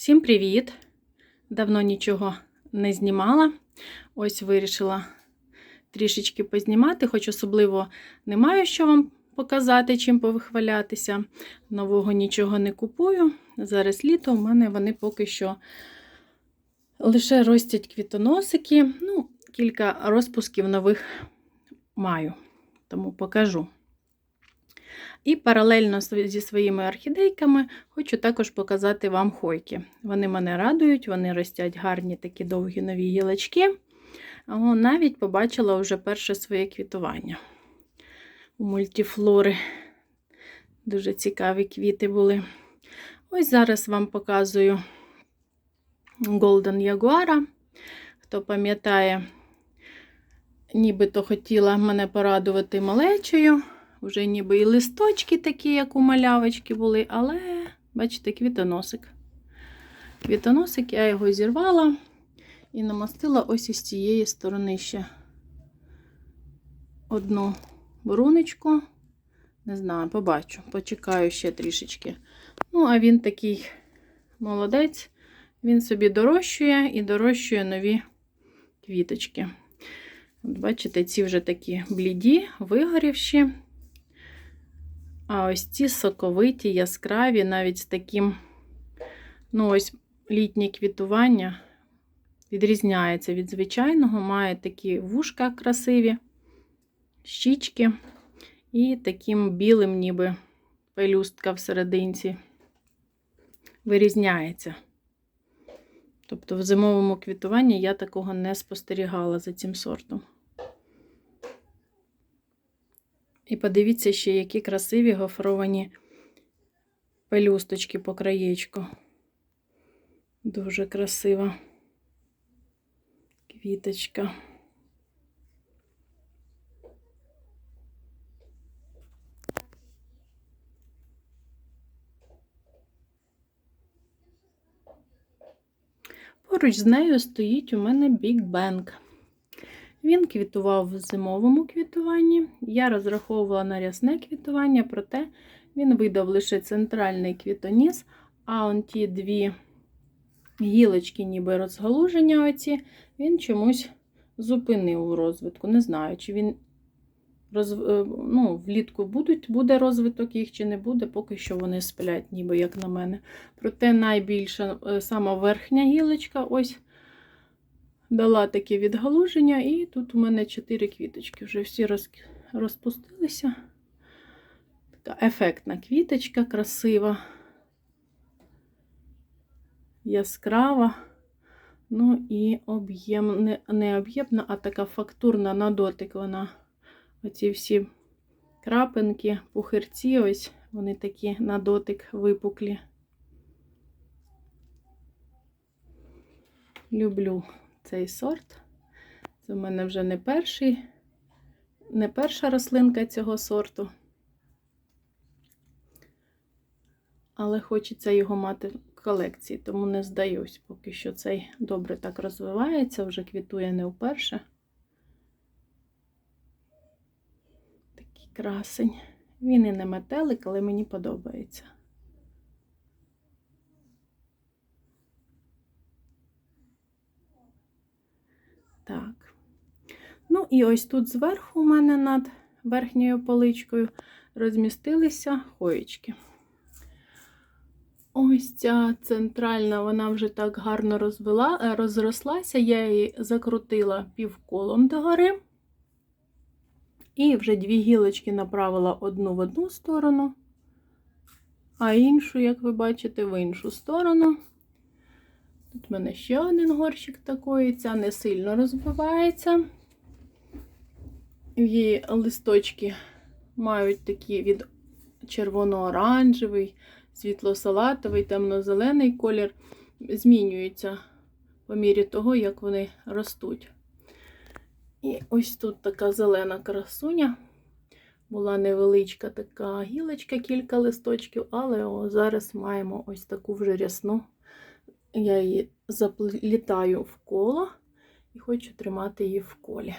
Всім привіт! Давно нічого не знімала. Ось вирішила трішечки познімати, хоч особливо не маю що вам показати, чим повихвалятися. Нового нічого не купую. Зараз літо у мене вони поки що лише ростять квітоносики. Ну, кілька розпусків нових маю, тому покажу. І паралельно зі своїми орхідейками хочу також показати вам хойки. Вони мене радують, вони ростять гарні такі довгі нові гілочки. О, навіть побачила вже перше своє квітування. У мультифлори дуже цікаві квіти були. Ось зараз вам показую Golden Jaguar. Хто пам'ятає, нібито хотіла мене порадувати малечею. Вже ніби і листочки такі, як у малявочки були, але, бачите, квітоносик. Квітоносик, я його зірвала і намастила ось із цієї сторони ще одну брунечку. Не знаю, побачу, почекаю ще трішечки. Ну, а він такий молодець, він собі дорощує і дорощує нові квіточки. От Бачите, ці вже такі бліді, вигорівші. А ось ці соковиті, яскраві, навіть з таким, ну, ось літнє квітування відрізняється від звичайного, має такі вушка красиві, щічки і таким білим, ніби пелюстка всерединці вирізняється. Тобто в зимовому квітуванні я такого не спостерігала за цим сортом. І подивіться ще, які красиві гофровані пелюсточки по краєчку. Дуже красива квіточка. Поруч з нею стоїть у мене Big Bang. Він квітував в зимовому квітуванні. Я розраховувала на рясне квітування, проте він видав лише центральний квітоніс, а он ті дві гілочки, ніби розгалуження, оці, він чомусь зупинив у розвитку. Не знаю, чи він роз... ну, влітку будуть, буде розвиток їх, чи не буде, поки що вони сплять, ніби як на мене. Проте найбільша сама верхня гілочка, ось дала таке відгалуження, і тут у мене 4 квіточки. Вже всі роз... розпустилися. Така ефектна квіточка, красива, яскрава. Ну і об'єм, не, не об'ємна, а така фактурна на дотик вона. Оці всі крапинки, пухирці, ось вони такі на дотик випуклі. Люблю цей сорт. Це в мене вже не перший, не перша рослинка цього сорту. Але хочеться його мати в колекції, тому не здаюсь, поки що цей добре так розвивається, вже квітує не вперше. Такий красень. Він і не метелик, але мені подобається. Так. Ну, і ось тут зверху у мене над верхньою поличкою розмістилися хоєчки. Ось ця центральна, вона вже так гарно розвела, розрослася, я її закрутила півколом догори. І вже дві гілочки направила одну в одну сторону, а іншу, як ви бачите, в іншу сторону. Тут в мене ще один горщик такий, ця не сильно розвивається. Її листочки мають такі від червоно-оранжевий, світло-салатовий, темно-зелений колір. Змінюються по мірі того, як вони ростуть. І ось тут така зелена красуня. Була невеличка така гілочка, кілька листочків, але о, зараз маємо ось таку вже рясну. Я її заплітаю в коло і хочу тримати її в колі.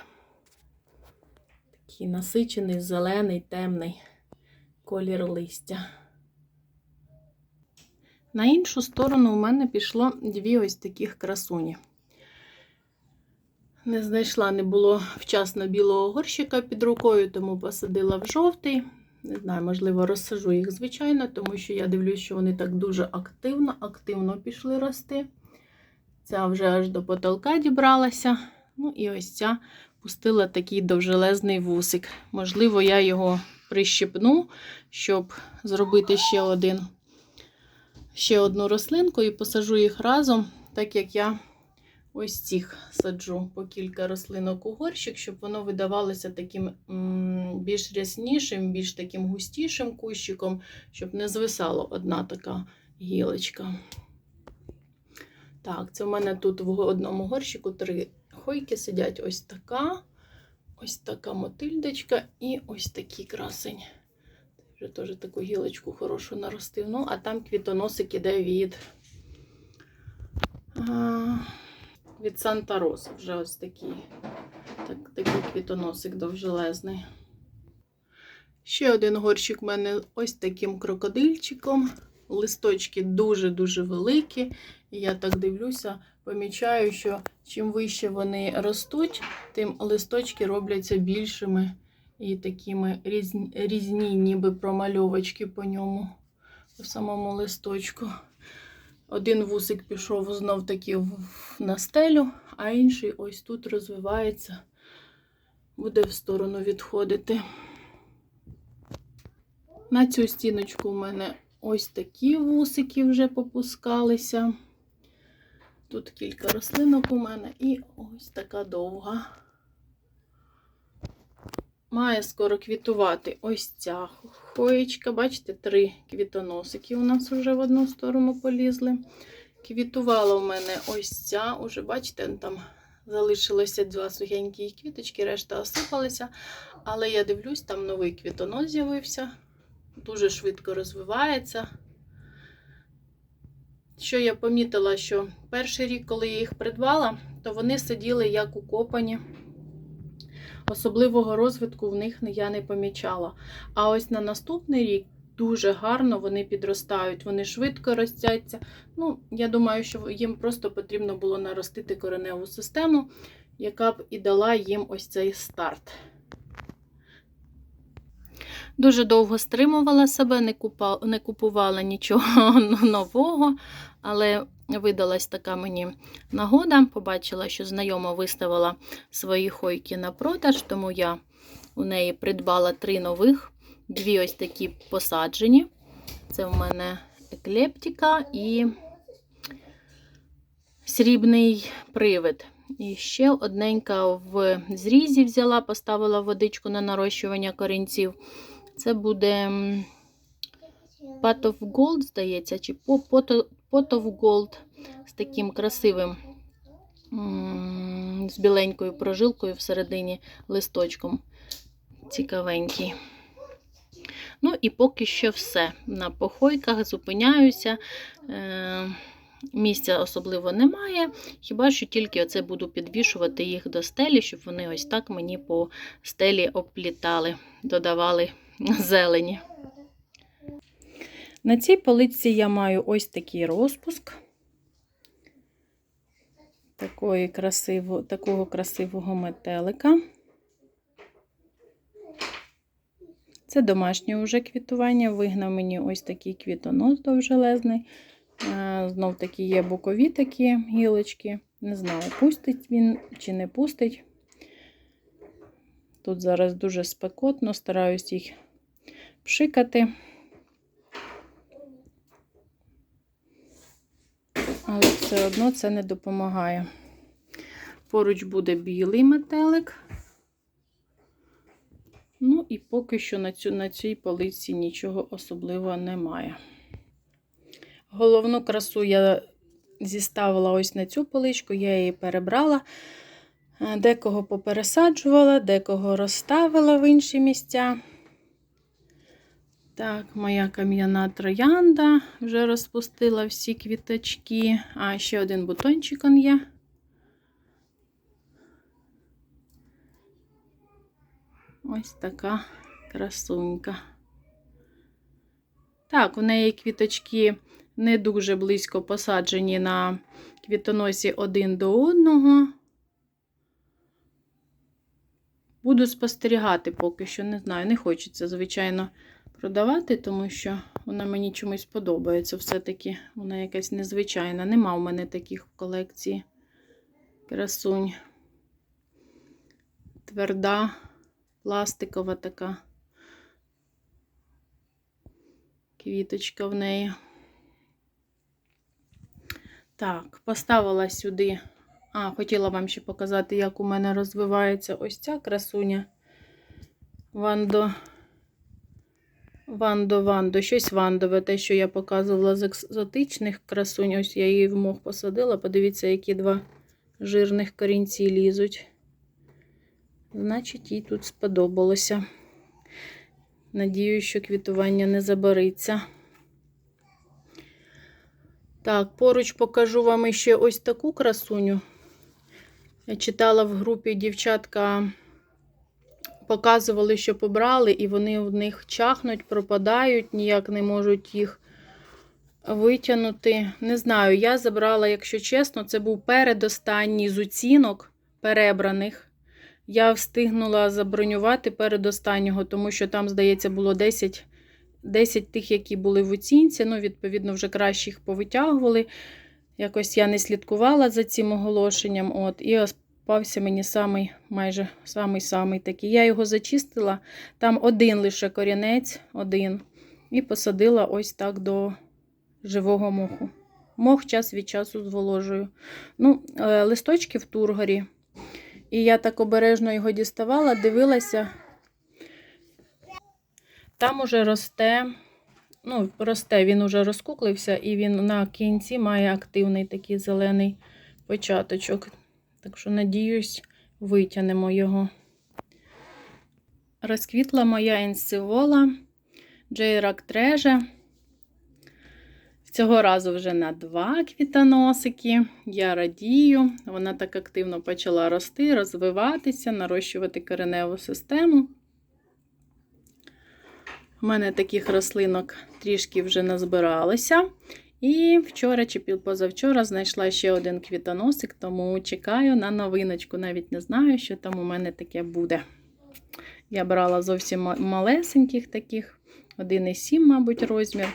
Такий насичений, зелений, темний колір листя. На іншу сторону у мене пішло дві ось таких красуні. Не знайшла, не було вчасно білого горщика під рукою, тому посадила в жовтий. Не знаю, можливо, розсажу їх, звичайно, тому що я дивлюсь, що вони так дуже активно, активно пішли рости. Ця вже аж до потолка дібралася. Ну і ось ця пустила такий довжелезний вусик. Можливо, я його прищепну, щоб зробити ще один, ще одну рослинку і посажу їх разом, так як я ось цих саджу по кілька рослинок у горщик, щоб воно видавалося таким більш ряснішим, більш таким густішим кущиком, щоб не звисала одна така гілочка. Так, це в мене тут в одному горщику три хойки сидять. Ось така, ось така мотильдочка і ось такий красень. Вже теж таку гілочку хорошу наростив. Ну, а там квітоносик іде від. Від Санта Роса. Вже ось такий. Так, такий квітоносик довжелезний. Ще один горщик у мене ось таким крокодильчиком. Листочки дуже-дуже великі. І я так дивлюся, помічаю, що чим вище вони ростуть, тим листочки робляться більшими і такими різні, різні ніби промальовочки по ньому, по самому листочку. Один вусик пішов знов таки на стелю, а інший ось тут розвивається, буде в сторону відходити. На цю стіночку у мене ось такі вусики вже попускалися. Тут кілька рослинок у мене і ось така довга. Має скоро квітувати ось ця хоєчка. Бачите, три квітоносики у нас вже в одну сторону полізли. Квітувала у мене ось ця, уже, бачите, там залишилося два сухенькі квіточки, решта осипалися. Але я дивлюсь, там новий квітонос з'явився. Дуже швидко розвивається. Що я помітила, що перший рік, коли я їх придбала, то вони сиділи як укопані. Особливого розвитку в них я не помічала. А ось на наступний рік дуже гарно вони підростають, вони швидко ростяться. Ну, я думаю, що їм просто потрібно було наростити кореневу систему, яка б і дала їм ось цей старт. Дуже довго стримувала себе, не, купувала нічого нового, але видалась така мені нагода. Побачила, що знайома виставила свої хойки на продаж, тому я у неї придбала три нових, дві ось такі посаджені. Це в мене еклептика і срібний привид. І ще одненька в зрізі взяла, поставила водичку на нарощування корінців. Це буде м, Pot of Gold, здається, чи Pot of Gold з таким красивим, з біленькою прожилкою всередині листочком. Цікавенький. Ну і поки що все. На похойках зупиняюся. Е, Місця особливо немає. Хіба що тільки оце буду підвішувати їх до стелі, щоб вони ось так мені по стелі обплітали, додавали зелені. На цій полиці я маю ось такий розпуск. Такої красиво, такого красивого метелика. Це домашнє уже квітування. Вигнав мені ось такий квітонос довжелезний. Знов таки є бокові такі гілочки. Не знаю, пустить він чи не пустить. Тут зараз дуже спекотно, стараюсь їх пшикати. Але все одно це не допомагає. Поруч буде білий метелик. Ну і поки що на, цю, на цій полиці нічого особливого немає. Головну красу я зіставила ось на цю поличку, я її перебрала, декого попересаджувала, декого розставила в інші місця. Так, моя кам'яна троянда вже розпустила всі квіточки. А, ще один бутончик он є. Ось така красунька. Так, у неї квіточки не дуже близько посаджені на квітоносі один до одного. Буду спостерігати поки що, не знаю. Не хочеться, звичайно, продавати, тому що вона мені чомусь подобається. Все-таки вона якась незвичайна. Нема у мене таких в колекції красунь. Тверда, пластикова така. Квіточка в неї. Так, поставила сюди. А, хотіла вам ще показати, як у мене розвивається ось ця красуня. Вандо. Вандо, Вандо, щось вандове, те, що я показувала з екзотичних красунь. Ось я її в мох посадила. Подивіться, які два жирних корінці лізуть. Значить, їй тут сподобалося. Надію, що квітування не забариться. Так, поруч покажу вам ще ось таку красуню. Я читала в групі дівчатка, показували, що побрали, і вони в них чахнуть, пропадають, ніяк не можуть їх витягнути. Не знаю, я забрала, якщо чесно, це був передостанній з оцінок перебраних. Я встигнула забронювати передостаннього, тому що там, здається, було 10 10 тих, які були в оцінці. Ну, відповідно, вже краще їх повитягували. Якось я не слідкувала за цим оголошенням. От, І оспався мені самий, майже самий-самий такий. Я його зачистила. Там один лише корінець, один. І посадила ось так до живого моху. Мох час від часу зволожую. Ну, е, листочки в тургорі. І я так обережно його діставала, дивилася. Там уже росте, ну, росте, він уже розкуклився, і він на кінці має активний такий зелений початочок. Так що, надіюсь, витягнемо його. Розквітла моя інсивола Джейрак Треже. Цього разу вже на два квітоносики. Я радію. Вона так активно почала рости, розвиватися, нарощувати кореневу систему. У мене таких рослинок трішки вже назбиралося. І вчора чи позавчора знайшла ще один квітоносик, тому чекаю на новиночку. Навіть не знаю, що там у мене таке буде. Я брала зовсім малесеньких таких, 1,7, мабуть, розмір.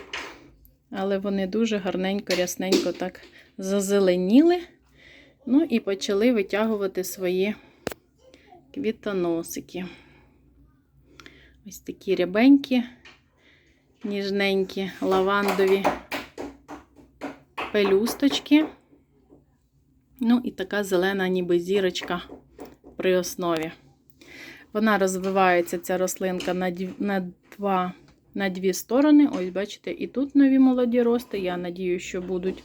Але вони дуже гарненько, рясненько так зазеленіли. Ну і почали витягувати свої квітоносики. Ось такі рябенькі, ніжненькі, лавандові пелюсточки. Ну, і така зелена, ніби зірочка при основі. Вона розвивається, ця рослинка на на, два, на дві сторони. Ось, бачите, і тут нові молоді рости. Я надію, що будуть.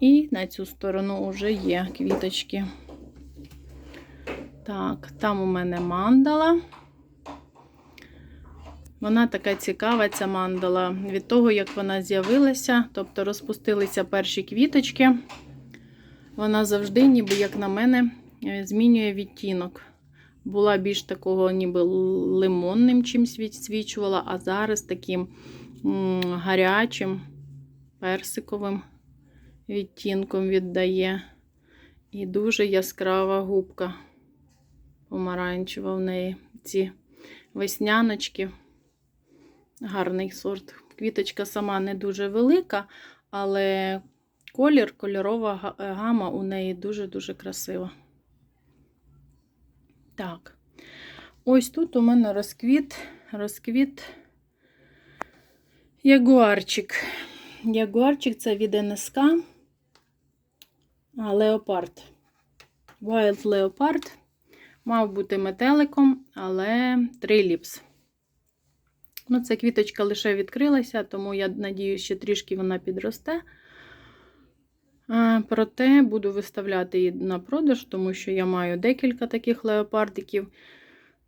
І на цю сторону вже є квіточки. Так, там у мене мандала. Вона така цікава, ця мандала, від того, як вона з'явилася, тобто розпустилися перші квіточки. Вона завжди, ніби, як на мене, е, змінює відтінок. Була більш такого, ніби лимонним чимсь відсвічувала, а зараз таким гарячим, персиковим відтінком віддає. І дуже яскрава губка помаранчева в неї. Ці весняночки. Гарний сорт. Квіточка сама не дуже велика, але колір, кольорова гама у неї дуже-дуже красива. Так, ось тут у мене розквіт, розквіт ягуарчик. Ягуарчик це від НСК Леопард. Wild Leopard. Мав бути метеликом, але триліпс. Ну, ця квіточка лише відкрилася, тому я надію, що трішки вона підросте. Проте буду виставляти її на продаж, тому що я маю декілька таких леопардиків.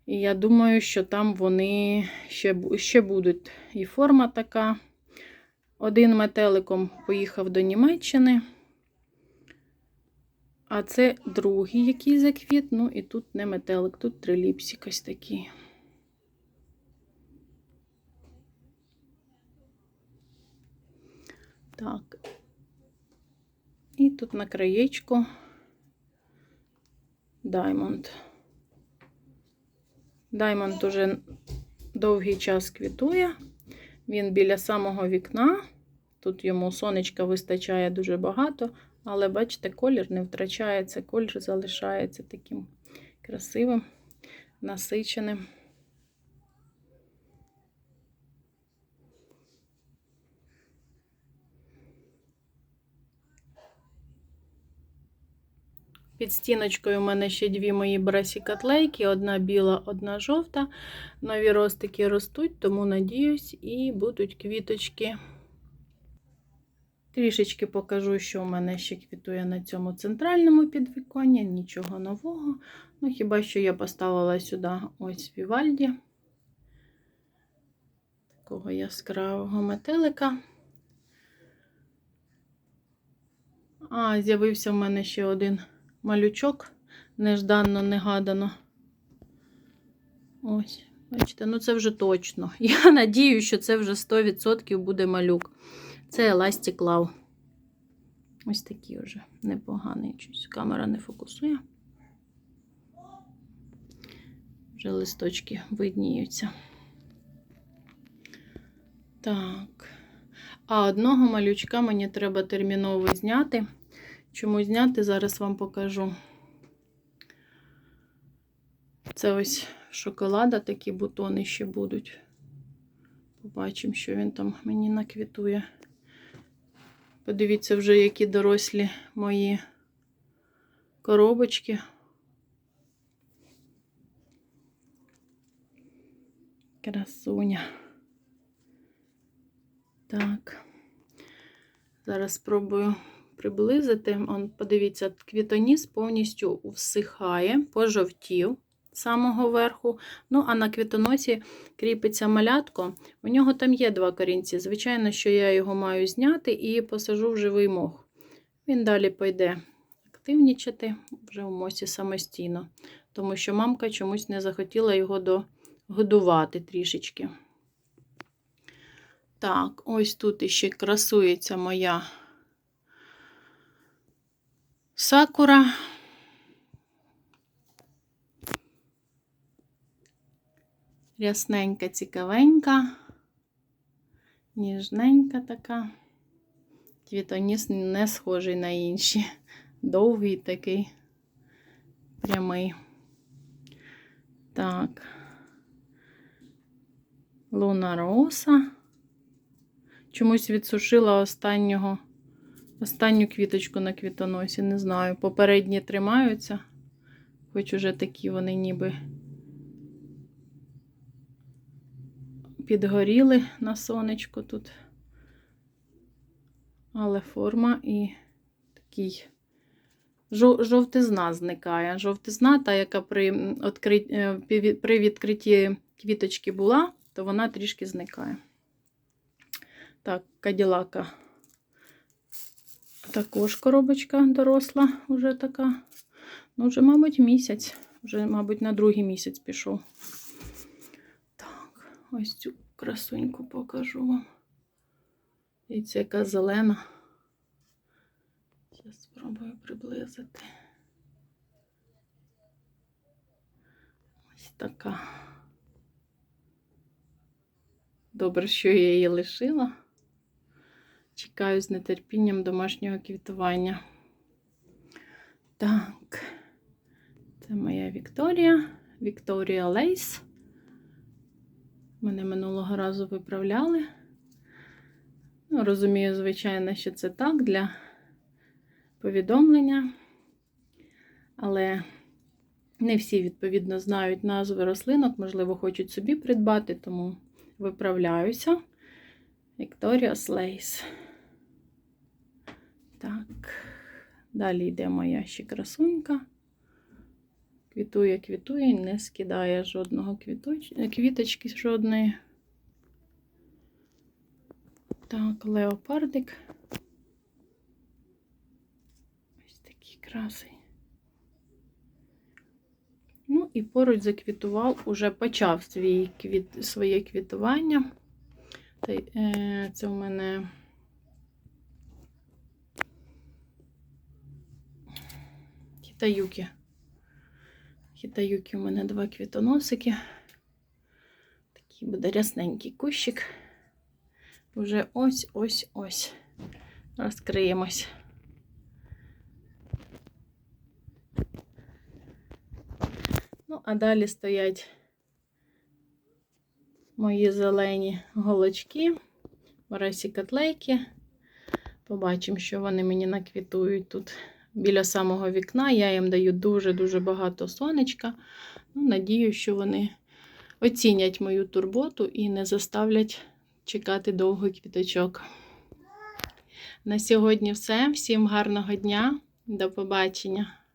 І я думаю, що там вони ще ще будуть. І форма така. Один метеликом поїхав до Німеччини. А це другий, який заквіт. Ну, і тут не метелик, тут триліпсик ось такий. Так. І тут на краєчку Даймонд. Даймонд уже довгий час квітує. Він біля самого вікна. Тут йому сонечка вистачає дуже багато, але бачите, колір не втрачається, колір залишається таким красивим, насиченим. Під стіночкою у мене ще дві мої брасікатлейки, одна біла, одна жовта. Нові ростики ростуть, тому надіюсь, і будуть квіточки. Трішечки покажу, що у мене ще квітує на цьому центральному підвіконні. Нічого нового. Ну, хіба що я поставила сюди ось Вівальді. Такого яскравого метелика. А, з'явився в мене ще один малючок, нежданно, негадано. Ось, бачите, ну це вже точно. Я надію, що це вже 100% буде малюк. Це Elastic Love. Ось такий вже непоганий. Щось камера не фокусує. Вже листочки видніються. Так. А одного малючка мені треба терміново зняти. Чому зняти, зараз вам покажу. Це ось шоколада, такі бутони ще будуть. Побачимо, що він там мені наквітує. Подивіться вже, які дорослі мої коробочки. Красуня. Так. Зараз спробую приблизити. Он, подивіться, квітоніс повністю всихає, пожовтів з самого верху. Ну, а на квітоносі кріпиться малятко. У нього там є два корінці. Звичайно, що я його маю зняти і посажу в живий мох. Він далі пойде активнічати вже в мосі самостійно, тому що мамка чомусь не захотіла його догодувати трішечки. Так, ось тут іще красується моя сакура. Рясненька, цікавенька, ніжненька така. Квітоніс не схожий на інші. Довгий такий, прямий. Так. Луна Роса. Чомусь відсушила останнього, останню квіточку на квітоносі. Не знаю. Попередні тримаються, хоч уже такі вони ніби підгоріли на сонечку тут. Але форма і такий жовтизна зникає. Жовтизна, та, яка при, відкрит... при відкритті квіточки була, то вона трішки зникає. Так, каділака. Також коробочка доросла, вже така. Ну, вже, мабуть, місяць. Вже, мабуть, на другий місяць пішов. Так, ось цю красуньку покажу вам. І це яка зелена. Зараз спробую приблизити. Ось така. Добре, що я її лишила. Чекаю з нетерпінням домашнього квітування. Так, це моя Вікторія, Вікторія Лейс. Мене минулого разу виправляли. Ну, розумію, звичайно, що це так для повідомлення. Але не всі, відповідно, знають назви рослинок, можливо, хочуть собі придбати, тому виправляюся. Вікторія Слейс. Так, далі йде моя ще красунька. Квітує, квітує, не скидає жодного квіточ... квіточки жодної. Так, леопардик. Ось такий красий. Ну, і поруч заквітував, уже почав свій квіт... своє квітування. Це у мене хітаюки. Хітаюки у мене два квітоносики. Такий буде рясненький кущик. Уже ось-ось-ось. Розкриємось. Ну, а далі стоять мої зелені голочки, Оресі котлейки. Побачимо, що вони мені наквітують тут біля самого вікна. Я їм даю дуже-дуже багато сонечка. Ну, надію, що вони оцінять мою турботу і не заставлять чекати довго квіточок. На сьогодні все. Всім гарного дня. До побачення!